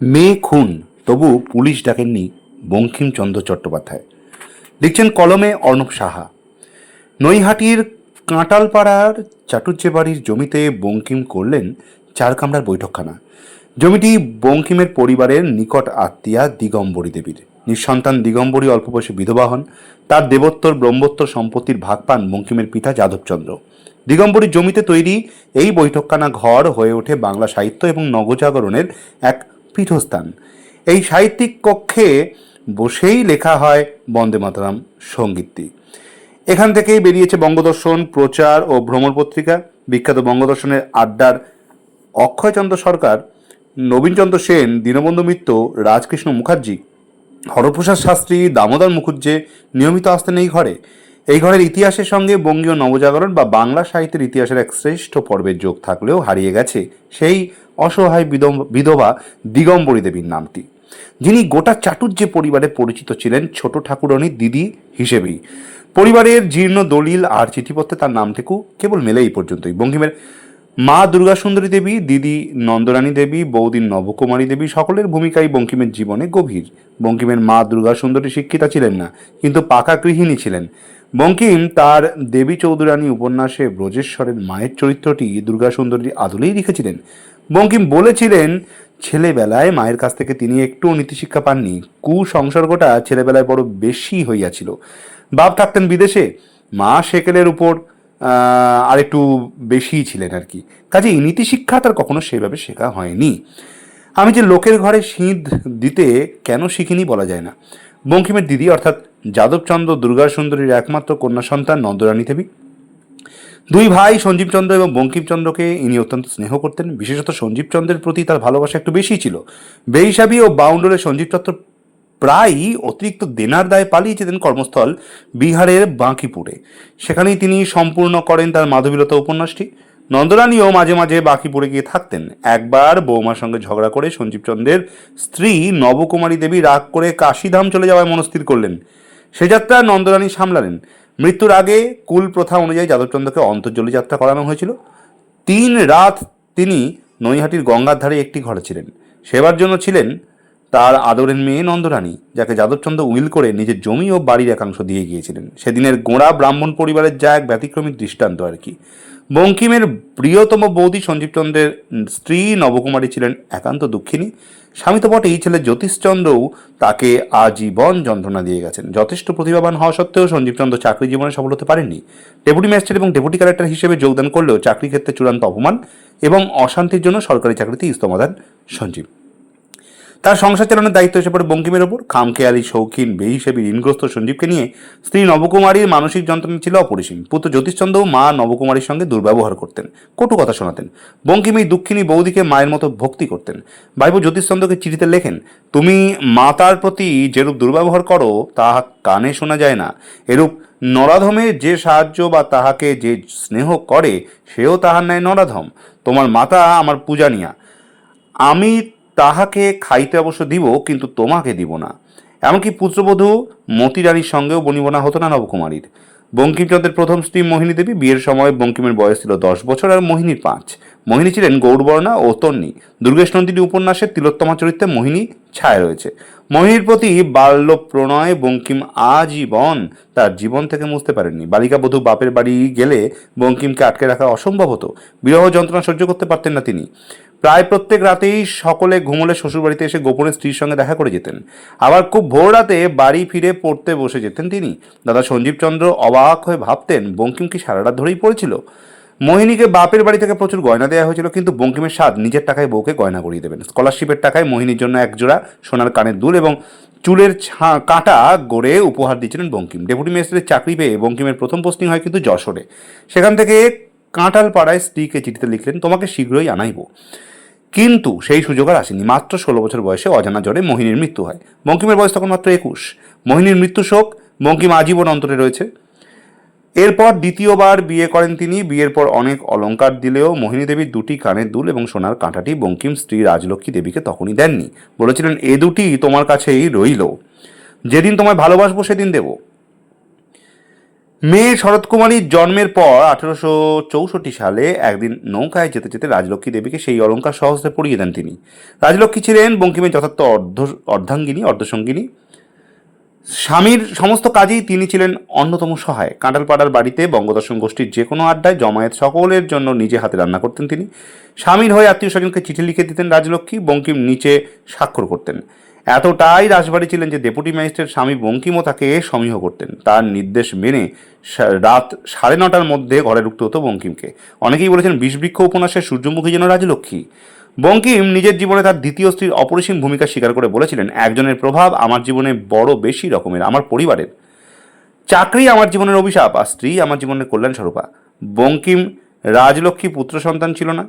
মেয়ে খুন তবু পুলিশ ডাকেননি বঙ্কিমচন্দ্র চট্টোপাধ্যায়। লিখছেন কলমে অর্ণব সাহা। নৈহাটির কাঁটালপাড়ার চাটুর্যে বাড়ির জমিতে বঙ্কিম করলেন চার কামরার বৈঠকখানা। জমিটি বঙ্কিমের পরিবারের নিকট আত্মীয়া দিগম্বরী দেবীর। নিঃসন্তান দিগম্বরী অল্প বয়সে বিধবা হন। তার দেবোত্তর, ব্রহ্মোত্তর সম্পত্তির ভাগ পান বঙ্কিমের পিতা যাদবচন্দ্র। দিগম্বরীর জমিতে তৈরি এই বৈঠকখানা ঘর হয়ে ওঠে বাংলা সাহিত্য এবং নবজাগরণের এক পীঠস্থান। এই সাহিত্যিক কক্ষে বসেই লেখা হয় বন্দে মাতরম সঙ্গীতটি। এখান থেকেই বেরিয়েছে বঙ্গদর্শন, প্রচার ও ভ্রমণ পত্রিকা। বিখ্যাত বঙ্গদর্শনের আড্ডার অক্ষয়চন্দ্র সরকার, নবীনচন্দ্র সেন, দীনবন্ধু মিত্র, রাজকৃষ্ণ মুখার্জি, হরপ্রসাদ শাস্ত্রী, দামোদর মুখুজ্জে নিয়মিত আসতেন এই ঘরে। এই ঘরের ইতিহাসের সঙ্গে বঙ্গীয় নবজাগরণ বা বাংলা সাহিত্যের ইতিহাসের এক শ্রেষ্ঠ পর্বের যোগ থাকলেও হারিয়ে গেছে সেই অসহায় বিধবা দিগম্বরী দেবীর নামটি। যিনি গোটা চাটুর্যে পরিবারে পরিচিত ছিলেন ছোট ঠাকুরণীর দিদি হিসেবেই। পরিবারের জীর্ণ দলিল আর চিঠিপত্রে তার নামটুকু কেবল মেলে এই পর্যন্তই। বঙ্কিমের মা দুর্গা সুন্দরী দেবী, দিদি নন্দরানী দেবী, বৌদি নবকুমারী দেবী সকলের ভূমিকাই বঙ্কিমের জীবনে গভীর। বঙ্কিমের মা দুর্গা সুন্দরী শিক্ষিতা ছিলেন না, কিন্তু পাকা গৃহিণী ছিলেন। বঙ্কিম তার দেবী চৌধুরানী উপন্যাসে ব্রজেশ্বরের মায়ের চরিত্রটি দুর্গা সুন্দরীর আদলেই লিখেছিলেন। বঙ্কিম বলেছিলেন, ছেলেবেলায় মায়ের কাছ থেকে তিনি একটুও নীতিশিক্ষা পাননি, কুসংসর্গটা ছেলেবেলায় বড় বেশি হইয়াছিল। বাপ থাকতেন বিদেশে, মা সেকেলের উপর আর একটু বেশিই ছিলেন আর কি। কাজে এই নীতিশিক্ষা তার কখনো সেভাবে শেখা হয়নি। আমি যে লোকের ঘরে শীত দিতে কেন শিখিনি বলা যায় না। বঙ্কিমের দিদি অর্থাৎ যাদবচন্দ্র দুর্গা সুন্দরীর একমাত্র কন্যা সন্তান নন্দরানী দেবী। দুই ভাই সঞ্জীবচন্দ্র এবং বঙ্কিমচন্দ্রকে ইনি অত্যন্ত স্নেহ করতেন। বিশেষত সঞ্জীবচন্দ্রের প্রতি তার ভালোবাসা একটু বেশি ছিল। বেহিসাবি ও বাউন্ডরে সঞ্জীবচন্দ্র প্রায়ই অতিরিক্ত দেনার দায়ে পালিয়ে যেতেন কর্মস্থল বিহারের বাঁকিপুরে। সেখানেই তিনি সম্পূর্ণ করেন তার মাধবীলতা উপন্যাসটি। নন্দরানীও মাঝে মাঝে বাঁকিপুরে গিয়ে থাকতেন। একবার বৌমার সঙ্গে ঝগড়া করে সঞ্জীবচন্দ্রের স্ত্রী নবকুমারী দেবী রাগ করে কাশীধাম চলে যাওয়ায় মনস্থির করলেন। সে যাত্রা নন্দরানী সামলালেন। মৃত্যুর আগে কুল প্রথা অনুযায়ী যাদবচন্দ্রকে অন্তর্জলি যাত্রা করানো হয়েছিল। তিন রাত তিনি নৈহাটির গঙ্গার ধারে একটি ঘরে ছিলেন। সেবার জন্য ছিলেন তার আদরের মেয়ে নন্দরানী, যাকে যাদবচন্দ্র উইল করে নিজের জমি ও বাড়ির একাংশ দিয়ে গিয়েছিলেন। সেদিনের গোড়া ব্রাহ্মণ পরিবারের যা এক ব্যতিক্রমী দৃষ্টান্ত আর কি। বঙ্কিমের প্রিয়তম বৌদি সঞ্জীবচন্দ্রের স্ত্রী নবকুমারী ছিলেন একান্ত দুঃখিনী। স্বামী তো বটেই ছেলে জ্যোতিষচন্দ্রও তাকে আজীবন যন্ত্রণা দিয়ে গেছেন। যথেষ্ট প্রতিভাবান হওয়া সত্ত্বেও সঞ্জীবচন্দ্র চাকরি জীবনে সফল হতে পারেননি। ডেপুটি ম্যাজিস্ট্রেট এবং ডেপুটি কালেক্টর হিসেবে যোগদান করলেও চাকরি ক্ষেত্রে চূড়ান্ত অপমান এবং অশান্তির জন্য সরকারি চাকরিতে ইস্তমা দেন সঞ্জীব। তার সংসার চালানোর দায়িত্ব এসে পড়ে বঙ্কিমের ওপর। খামখেয়ালি, শৌখিন, বেহিসেবি, ঋণগ্রস্ত সঞ্জীবকে নিয়ে স্ত্রী নবকুমারীর মানসিক যন্ত্রণা ছিল অপরিসীম। পুত্র জ্যোতিষচন্দ্রও মা নবকুমারীর সঙ্গে দুর্ব্যবহার করতেন। কটু কথা শোনাতেন। বঙ্কিম এই দুঃখিনী বৌদিকে মায়ের মতো ভক্তি করতেন। ভাইপো জ্যোতিষচন্দ্রকে চিঠিতে লেখেন, তুমি মাতার প্রতি যেরূপ দুর্ব্যবহার করো তা কানে শোনা যায় না। এরূপ নরাধমে যে সাহায্য বা তাহাকে যে স্নেহ করে, সেও তাহার ন্যায় নরাধম। তোমার মাতা আমার পূজানিয়া। আমি তাহাকে খাইতে অবশ্য দিব, কিন্তু তোমাকে দিব না। এমনকি পুত্রবধূ মতি রানীর সঙ্গেও বনিবনা হতো না নবকুমারীর। বঙ্কিমচন্দ্রের প্রথম স্ত্রী মোহিনী দেবী বিয়ের সময় বঙ্কিমের বয়স ছিল দশ বছর আর মোহিনীর পাঁচ। মোহিনী ছিলেন গৌরবর্ণা ও তন্নী দুর্গেশ নন্দিনী উপন্যাসের তিলোত্তমা চরিত্রে মোহিনী ছায়া রয়েছে। মোহিনীর প্রতি বাল্য প্রণয় বঙ্কিম আজীবন তার জীবন থেকে মুছতে পারেননি। বালিকা বধূ বাপের বাড়ি গেলে বঙ্কিমকে আটকে রাখা অসম্ভব হতো। বিরহ যন্ত্রণা সহ্য করতে পারতেন না তিনি। প্রায় প্রত্যেক রাতেই সকলে ঘুমলে শ্বশুরবাড়িতে এসে গোপনে স্ত্রীর সঙ্গে দেখা করে যেতেন। আবার খুব ভোর রাতে বাড়ি ফিরে পড়তে বসে যেতেন তিনি। দাদা সঞ্জীবচন্দ্র অবাক হয়ে ভাবতেন, বঙ্কিম কি সারা রাত ধরেই পড়েছিল? মোহিনীকে বাপের বাড়ি থেকে প্রচুর গয়না দেওয়া হয়েছিল, কিন্তু বঙ্কিমের স্বাদ নিজের টাকায় বউকে গয়না করিয়ে দেবেন। স্কলারশিপের টাকায় মোহিনীর জন্য একজোড়া সোনার কানের দুল এবং চুলের কাঁটা গড়ে উপহার দিয়েছিলেন বঙ্কিম। ডেপুটি ম্যাজিস্ট্রেটের চাকরি পেয়ে বঙ্কিমের প্রথম পোস্টিং হয় কিন্তু যশোরে। সেখান থেকে কাঁটাল পাড়ায় স্ত্রীকে চিঠিতে লিখলেন, তোমাকে শীঘ্রই আনাইব। কিন্তু সেই সুযোগ আর আসেনি। মাত্র ষোলো বছর বয়সে অজানা জ্বরে মোহিনীর মৃত্যু হয়। বঙ্কিমের বয়স তখন মাত্র একুশ। মোহিনীর মৃত্যু শোক বঙ্কিম আজীবন অন্তরে রয়েছে। এরপর দ্বিতীয়বার বিয়ে করেন তিনি। বিয়ের পর অনেক অলঙ্কার দিলেও মোহিনী দেবীর দুটি কানের দুল এবং সোনার কাঁটাটি বঙ্কিম স্ত্রী রাজলক্ষ্মী দেবীকে তখনই দেননি। বলেছিলেন, এ দুটি তোমার কাছেই রইল। যেদিন তোমায় ভালোবাসবো সেদিন দেব। মেয়ে শরৎ কুমারীর জন্মের পর আঠেরোশো চৌষট্টি সালে একদিন নৌকায় যেতে যেতে রাজলক্ষ্মী দেবীকে সেই অলঙ্কার সহজে পরিয়ে দেন তিনি। রাজলক্ষ্মী ছিলেন বঙ্কিমের যথার্থ অর্ধ, অর্ধাঙ্গিনী, অর্ধসঙ্গিনী। স্বামীর সমস্ত কাজেই তিনি ছিলেন অন্যতম সহায় কাঁটালপাড়ার বাড়িতে বঙ্গদর্শন গোষ্ঠীর যে কোনো আড্ডায় জমায়েত সকলের জন্য নিজে হাতে রান্না করতেন তিনি। স্বামীর হয়ে আত্মীয় স্বজনকে চিঠি লিখে দিতেন রাজলক্ষ্মী, বঙ্কিম নিচে স্বাক্ষর করতেন। এতটাই রাজবাড়ি ছিলেন যে ডেপুটি ম্যাজিস্ট্রেট স্বামী বঙ্কিমও তাকে সমীহ করতেন। তার নির্দেশ মেনে রাত সাড়ে নটার মধ্যে ঘরে ঢুকতে হতো বঙ্কিমকে। অনেকেই বলেছেন বিষবৃক্ষ উপন্যাসের সূর্যমুখী যেন রাজলক্ষ্মী। বঙ্কিম নিজের জীবনে তার দ্বিতীয় স্ত্রীর অপরিসীম ভূমিকা স্বীকার করে বলেছিলেন, একজনের প্রভাব আমার জীবনে বড় বেশি রকমের, আমার পরিবারের। চাকরি আমার জীবনের অভিশাপ, আর স্ত্রী আমার জীবনের কল্যাণ স্বরূপা। বঙ্কিম রাজলক্ষ্মী পুত্র সন্তান ছিল না।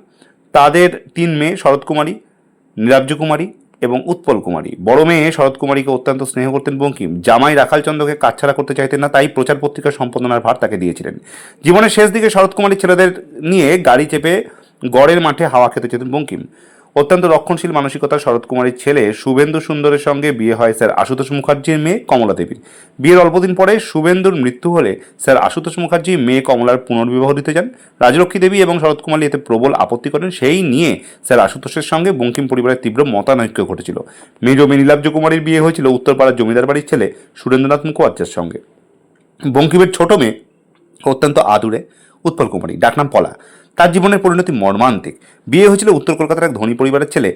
তাদের তিন মেয়ে, শরৎকুমারী নীলাব্জ কুমারী এবং উৎপল কুমারী। বড় মেয়ে শরৎ কুমারীকে অত্যন্ত স্নেহ করতেন বঙ্কিম। জামাই রাখালচন্দ্রকে কাছছাড়া করতে চাইতেন না, তাই প্রচার পত্রিকার সম্পাদনার ভার তাকে দিয়েছিলেন। জীবনের শেষ দিকে শরৎ কুমারী ছেলেদের নিয়ে গাড়ি চেপে গড়ের মাঠে হাওয়া খেতে যেতেন বঙ্কিম। অত্যন্ত রক্ষণশীল মানসিকতা শরৎ কুমারীর ছেলে শুভেন্দু সুন্দরের সঙ্গে বিয়ে হয় স্যার আশুতোষ মুখার্জির মেয়ে কমলা দেবীর বিয়ের অল্পদিন পরে শুভেন্দুর মৃত্যু হলে স্যার আশুতোষ মুখার্জি মেয়ে কমলার পুনর্বিবাহ দিতে যান। রাজলক্ষ্মী দেবী এবং শরৎ কুমারী এতে প্রবল আপত্তি করেন। সেই নিয়ে স্যার আশুতোষের সঙ্গে বঙ্কিম পরিবারের তীব্র মতানৈক্য ঘটেছিল। মেজ নীলাব্জ কুমারীর বিয়ে হয়েছিল উত্তরপাড়ার জমিদার বাড়ির ছেলে সুরেন্দ্রনাথ মুখোপাধ্যায়ের সঙ্গে। বঙ্কিমের ছোট মেয়ে অত্যন্ত আদুরে, উৎপল কুমারী, ডাকনাম পলা। তার জীবনের পরিণতি মর্মান্তিক। বিয়ে হয়েছিল উত্তর কলকাতার এক ধনী পরিবারের ছেলে,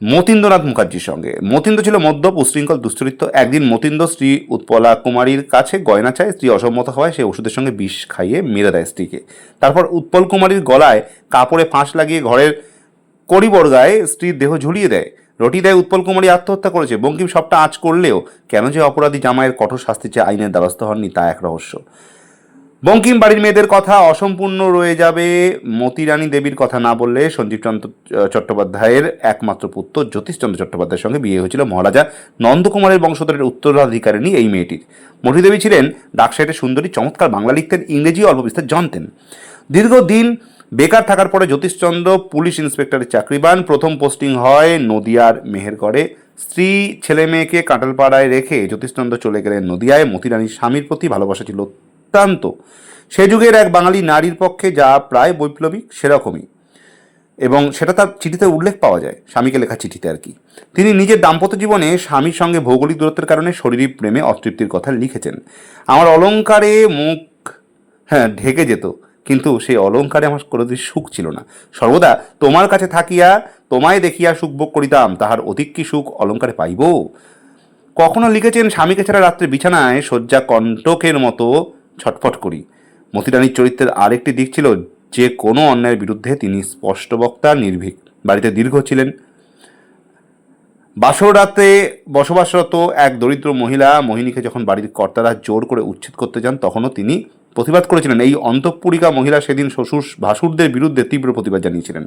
মতীন্দ্রনাথ মুখার্জির সঙ্গে। মতীন্দ্র ছিল মদ্যপ, উশৃঙ্খল, দুশ্চরিত্র। একদিন মতীন্দ্র স্ত্রী উৎপলা কুমারীর কাছে গয়না চায়, স্ত্রী অসম্মত হওয়ায় সে ওষুধের সঙ্গে বিষ খাইয়ে মেরে দেয় স্ত্রীকে। তারপর উৎপল কুমারীর গলায় কাপড়ে ফাঁস লাগিয়ে ঘরের কড়িবর্গায় স্ত্রীর দেহ ঝুলিয়ে দেয়। রটি দেয় উৎপল কুমারী আত্মহত্যা করেছে। বঙ্কিম সবটা আঁচ করলেও কেন যে অপরাধী জামাইয়ের কঠোর শাস্তি চেয়ে আইনের দ্বারস্থ হননি তা এক রহস্য। বঙ্কিম বাড়ির মেয়েদের কথা অসম্পূর্ণ রয়ে যাবে। মতিরানী দেবীর কথা না বললে সঞ্জীব চন্দ্র চট্টোপাধ্যায়ের একমাত্র পুত্র জ্যোতিষচন্দ্র চট্টোপাধ্যায়ের সঙ্গে বিয়ে হয়েছিল। মহারাজা নন্দকুমারের বংশধরের উত্তরাধিকারিণী এই মেয়েটির। মতিদেবী ছিলেন ডাকসাইটের সুন্দরী, চমৎকার বাংলা লিখতেন, ইংরেজি অল্প বিস্তার জানতেন। দীর্ঘদিন বেকার থাকার পরে জ্যোতিষচন্দ্র পুলিশ ইন্সপেক্টরের চাকরি পান। প্রথম পোস্টিং হয় নদিয়ার মেহেরগড়ে। স্ত্রী ছেলে মেয়েকে কাঁঠালপাড়ায় রেখে জ্যোতিষচন্দ্র চলে গেলেন নদিয়ায়। মতিরানীর স্বামীর প্রতি ভালোবাসা ছিল অত্যন্ত সে যুগের এক বাঙালি নারীর পক্ষে যা প্রায় বৈপ্লবিক, সেরকমই। এবং সেটা তার চিঠিতে উল্লেখ পাওয়া যায়, স্বামীকে লেখা চিঠিতে আর কি। তিনি নিজের দাম্পত্য জীবনে স্বামীর সঙ্গে ভৌগোলিক দূরত্বের কারণে শরীরী প্রেমে অতৃপ্তির কথা লিখেছেন। আমার অলংকারে মুখ হ্যাঁ ঢেকে যেত, কিন্তু সেই অলংকারে আমার কোনোদিন সুখ ছিল না। সর্বদা তোমার কাছে থাকিয়া, তোমায় দেখিয়া সুখ ভোগ করিতাম, তাহার অধিক কি সুখ অলংকারে পাইব? কখনো লিখেছেন, স্বামীকে ছাড়া রাত্রে বিছানায় শয্যা কণ্টকের মতো ছটফট করি। মতিরানীর চরিত্রের আরেকটি দিক ছিল, যে কোনো অন্যায়ের বিরুদ্ধে তিনি স্পষ্ট বক্তা, নির্ভীক। বাড়িতে দীর্ঘ ছিলেন। বাসর রাতে বসবাসরত এক দরিদ্র মহিলা মোহিনীকে যখন বাড়ির কর্তারা জোর করে উচ্ছেদ করতে যান, তখনও তিনি প্রতিবাদ করেছিলেন। এই অন্তঃপুরিকা মহিলা সেদিন শ্বশুর ভাসুরদের বিরুদ্ধে তীব্র প্রতিবাদ জানিয়েছিলেন।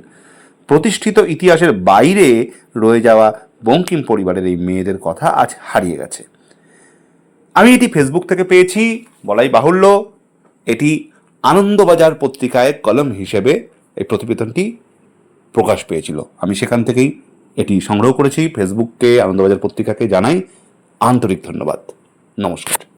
প্রতিষ্ঠিত ইতিহাসের বাইরে রয়ে যাওয়া বঙ্কিম পরিবারের এই মেয়েদের কথা আজ হারিয়ে গেছে। আমি এটি ফেসবুক থেকে পেয়েছি, বলাই বাহুল্য। এটি আনন্দবাজার পত্রিকায় কলম হিসেবে এই প্রতিবেদনটি প্রকাশ পেয়েছিল। আমি সেখান থেকেই এটি সংগ্রহ করেছি। ফেসবুককে আনন্দবাজার পত্রিকাকে জানাই আন্তরিক ধন্যবাদ। নমস্কার।